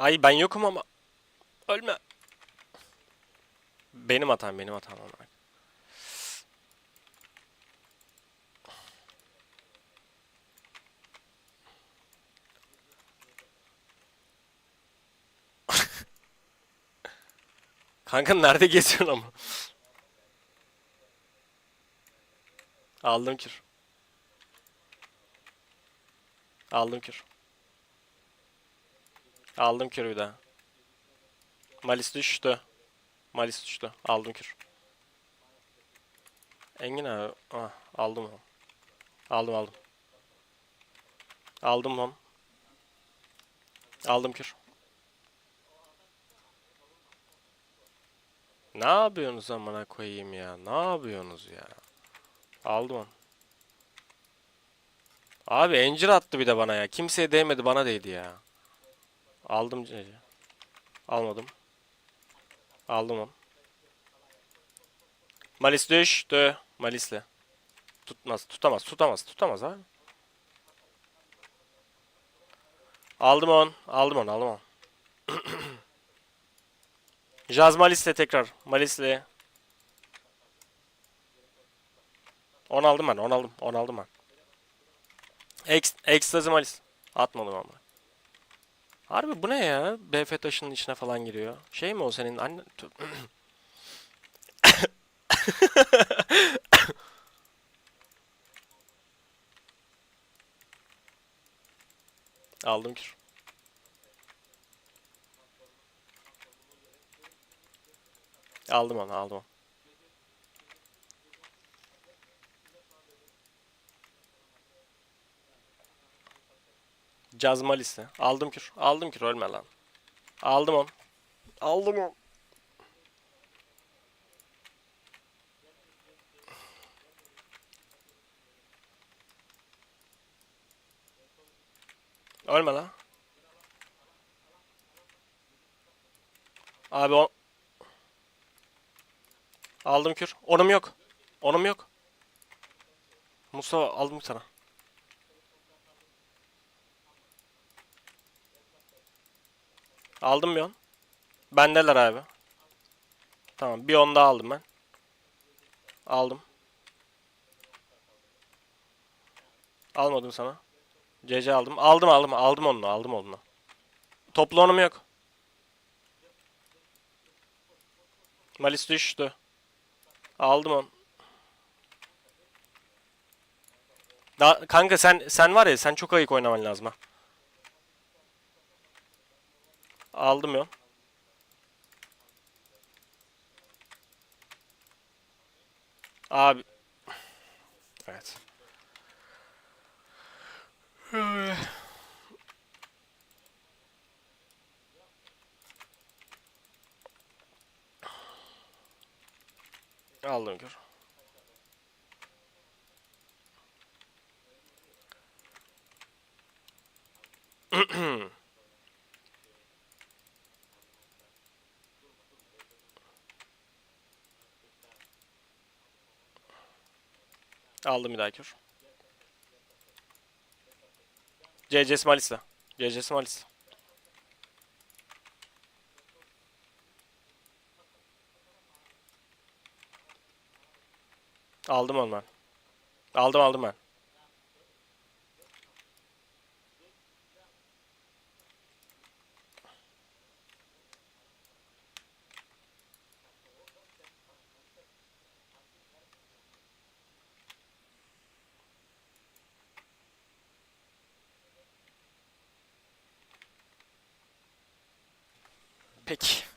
Ay ben yokum ama. Ölme. Benim hatam benim hatam ama. Kanka nerede geziyorsun ama? Aldım kür. Aldım kür. Aldım kür bir daha. Malis düştü. Malis düştü. Aldım kür. Engin abi. Ah, aldım onu. Aldım aldım. Aldım onu. Aldım kür. Ne yapıyorsunuz amına koyayım ya? Ne yapıyorsunuz ya? Aldım onu. Abi encir attı bir de bana ya. Kimseye değmedi bana değdi ya. Aldım. Almadım. Aldım onu. Malis düştü. Malis'le. Tutmaz, tutamaz, tutamaz, tutamaz abi. Aldım on, aldım on, aldım on. Jaz Malis'le tekrar. Malis'le. 10 aldım ben, 10 aldım, 10 aldım ben. Ex, ekstazi Malis. Atmadım ama. Harbi bu ne ya? BF taşının içine falan giriyor. Şey mi o senin anne... Aldım kür. Aldım onu, aldım onu. Cazma liste. Aldım kür. Aldım kür ölme lan. Aldım on. Aldım on. Ölme lan. Abi o... Aldım kür. Onum yok. Onum yok. Mustafa aldım sana. Aldım bir on. Bendeler abi. Tamam bir on daha aldım ben. Aldım. Almadım sana. CC aldım. Aldım aldım. Aldım onu. Aldım onu. Toplu onum yok. Malis düştü. Aldım onu. Da, kanka sen sen var ya sen çok ayık oynaman lazım ha. Aldım ya. Abi. Evet. Aldım gör. Aldım bir daha kür. CC'si Malis'le. CC'si Malis'le. Aldım onu ben. Aldım aldım ben. Peki.